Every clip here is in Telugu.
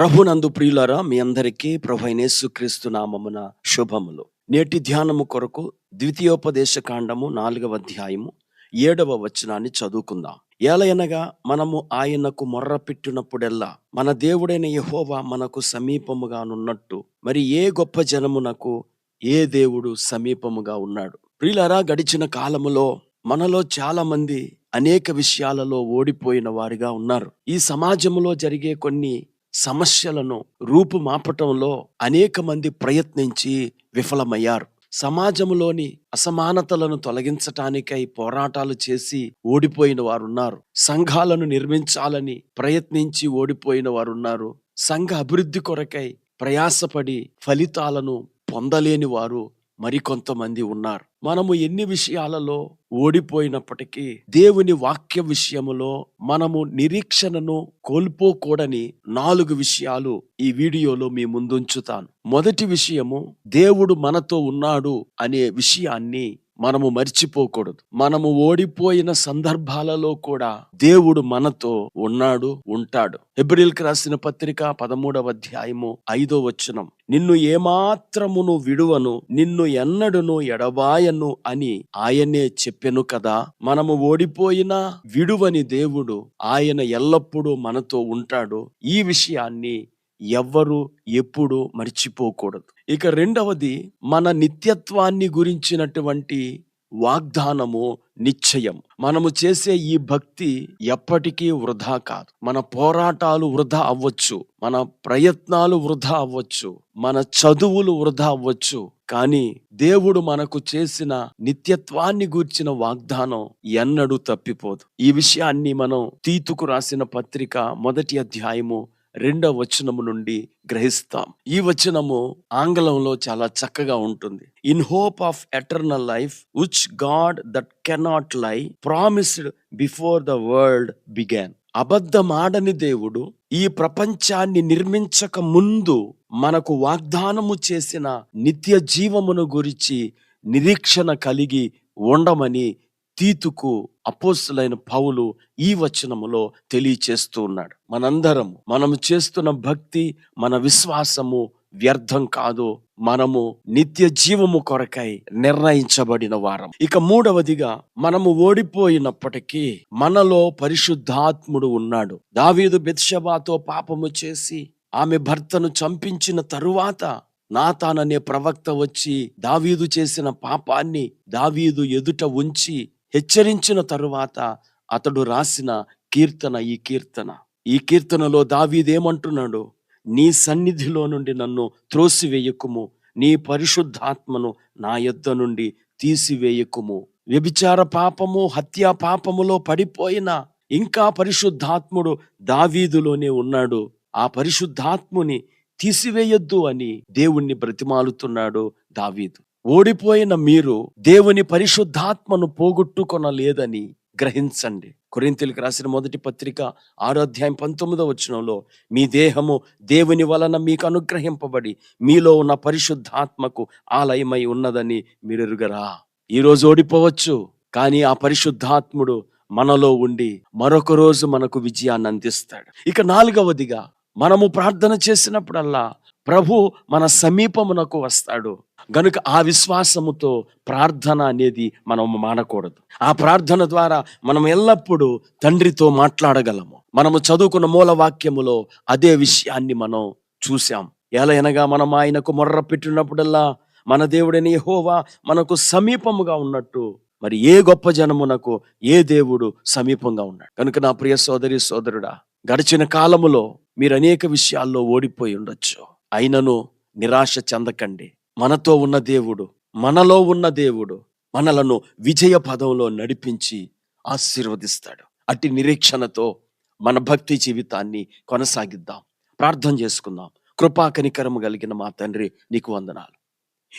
ప్రభునందు ప్రియులారా మీ అందరికీ ప్రభు క్రీస్తు నామమున శుభములు. నేటి ధ్యానము కొరకు ద్వితీయోపదేశ కాండము నాలుగవ అధ్యాయము ఏడవ వచనాన్ని చదువుకుందాం. ఏలయనగా మనము ఆయనకు మొర్ర పెట్టినప్పుడెల్లా మన దేవుడైన యహోవా మనకు సమీపముగానున్నట్టు మరి ఏ గొప్ప జనమునకు ఏ దేవుడు సమీపముగా ఉన్నాడు? ప్రియులారా గడిచిన కాలములో మనలో చాలా మంది అనేక విషయాలలో ఓడిపోయిన వారిగా ఉన్నారు. ఈ సమాజంలో జరిగే కొన్ని సమస్యలను రూపుమాపటంలో అనేక మంది ప్రయత్నించి విఫలమయ్యారు. సమాజంలోని అసమానతలను తొలగించటానికై పోరాటాలు చేసి ఓడిపోయిన వారున్నారు. సంఘాలను నిర్మించాలని ప్రయత్నించి ఓడిపోయిన వారున్నారు. సంఘ అభివృద్ధి కొరకై ప్రయాసపడి ఫలితాలను పొందలేని వారు మరికొంతమంది ఉన్నారు. మనము ఎన్ని విషయాలలో ఓడిపోయినప్పటికీ దేవుని వాక్య విషయములో మనము నిరీక్షణను కోల్పోకూడని నాలుగు విషయాలు ఈ వీడియోలో మీ ముందుంచుతాను. మొదటి విషయము దేవుడు మనతో ఉన్నాడు అనే విషయాన్ని మనము మర్చిపోకూడదు. మనము ఓడిపోయిన సందర్భాలలో కూడా దేవుడు మనతో ఉన్నాడు ఉంటాడు. ఎబ్రిల్కి రాసిన పత్రిక పదమూడవ అధ్యాయము ఐదో వచనం. నిన్ను ఏమాత్రమును విడువను నిన్ను ఎన్నడును ఎడబాయను అని ఆయనే చెప్పెను కదా. మనము ఓడిపోయినా విడువని దేవుడు ఆయన ఎల్లప్పుడూ మనతో ఉంటాడు. ఈ విషయాన్ని ఎవ్వరు ఎప్పుడు మర్చిపోకూడదు. ఇక రెండవది మన నిత్యత్వాన్ని గురించినటువంటి వాగ్దానము నిశ్చయం. మనము చేసే ఈ భక్తి ఎప్పటికీ వృధా కాదు. మన పోరాటాలు వృధా అవ్వచ్చు. మన ప్రయత్నాలు వృధా అవ్వచ్చు. మన చదువులు వృధా అవ్వచ్చు. కానీ దేవుడు మనకు చేసిన నిత్యత్వాన్ని గూర్చిన వాగ్దానం ఎన్నడూ తప్పిపోదు. ఈ విషయాన్ని మనం తీతుకు రాసిన పత్రిక మొదటి అధ్యాయము రెండవ వచనము నుండి గ్రహిస్తాం. ఈ వచనము ఆంగ్లంలో చాలా చక్కగా ఉంటుంది. In hope of eternal life which God that cannot lie promised before the world began అబద్ధమాడని దేవుడు ఈ ప్రపంచాన్ని నిర్మించక ముందు మనకు వాగ్దానము చేసిన నిత్య జీవమును గురించి నిరీక్షణ కలిగి ఉండమని తీతుకు అపోస్తులైన పౌలు ఈ వచనములో తెలియచేస్తూ ఉన్నాడు. మనందరం మనము చేస్తున్న భక్తి మన విశ్వాసము వ్యర్థం కాదు. మనము నిత్య జీవము కొరకై నిర్ణయించబడిన వారం ఇక మూడవదిగా మనము ఓడిపోయినప్పటికీ మనలో పరిశుద్ధాత్ముడు ఉన్నాడు. దావీదు బెత్షబాతో పాపము చేసి ఆమె భర్తను చంపించిన తరువాత నాతాననే ప్రవక్త వచ్చి దావీదు చేసిన పాపాన్ని దావీదు ఎదుట ఉంచి హెచ్చరించిన తరువాత అతడు రాసిన కీర్తన ఈ కీర్తన. ఈ కీర్తనలో దావీదేమంటున్నాడు నీ సన్నిధిలో నుండి నన్ను త్రోసివేయకుము నీ పరిశుద్ధాత్మను నా యొద్ద నుండి తీసివేయకుము. వ్యభిచార పాపము హత్యా పాపములో పడిపోయిన ఇంకా పరిశుద్ధాత్ముడు దావీదులోనే ఉన్నాడు. ఆ పరిశుద్ధాత్ముని తీసివేయొద్దు అని దేవుణ్ణి బ్రతిమాలుతున్నాడు దావీదు. ఓడిపోయిన మీరు దేవుని పరిశుద్ధాత్మను పోగొట్టుకొనలేదని గ్రహించండి. కొరింతలకు రాసిన మొదటి పత్రిక ఆరో అధ్యాయం పంతొమ్మిదో వచనంలో మీ దేహము దేవుని వలన మీకు అనుగ్రహింపబడి మీలో ఉన్న పరిశుద్ధాత్మకు ఆలయమై ఉన్నదని మీరు ఎరుగరా ఈరోజు ఓడిపోవచ్చు కానీ ఆ పరిశుద్ధాత్ముడు మనలో ఉండి మరొక రోజు మనకు విజయాన్ని అందిస్తాడు. ఇక నాలుగవదిగా మనము ప్రార్థన చేసినప్పుడల్లా ప్రభు మన సమీపమునకు వస్తాడు. గనుక ఆ విశ్వాసముతో ప్రార్థన అనేది మనం మానకూడదు. ఆ ప్రార్థన ద్వారా మనం ఎల్లప్పుడూ తండ్రితో మాట్లాడగలము. మనము చదువుకున్న మూల వాక్యములో అదే విషయాన్ని మనం చూసాం ఎలయనగా మనం ఆయనకు మొర్ర పెట్టినప్పుడల్లా మన దేవుడైన హోవా మనకు సమీపముగా ఉన్నట్టు మరి ఏ గొప్ప జనమునకు ఏ దేవుడు సమీపంగా ఉన్నాడు. కనుక నా ప్రియ సోదరి సోదరుడా గడిచిన కాలములో మీరు అనేక విషయాల్లో ఓడిపోయి ఉండొచ్చు. అయినను నిరాశ చెందకండి. మనతో ఉన్న దేవుడు మనలో ఉన్న దేవుడు మనలను విజయ పదంలో నడిపించి ఆశీర్వదిస్తాడు. అట్టి నిరీక్షణతో మన భక్తి జీవితాన్ని కొనసాగిద్దాం. ప్రార్థన చేసుకుందాం. కృపా కనికరము కలిగిన మా తండ్రి నీకు వందనాలు.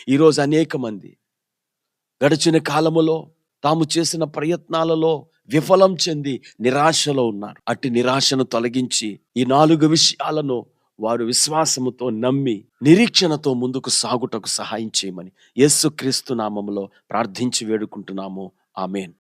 ఈరోజు అనేక మంది గడిచిన కాలములో తాము చేసిన ప్రయత్నాలలో విఫలం చెంది నిరాశలో ఉన్నారు. అట్టి నిరాశను తొలగించి ఈ నాలుగు విషయాలను వారు విశ్వాసముతో నమ్మి నిరీక్షణతో ముందుకు సాగుటకు సహాయం చేయమని యేసుక్రీస్తు నామములో ప్రార్థించి వేడుకుంటున్నాము. ఆమెన్.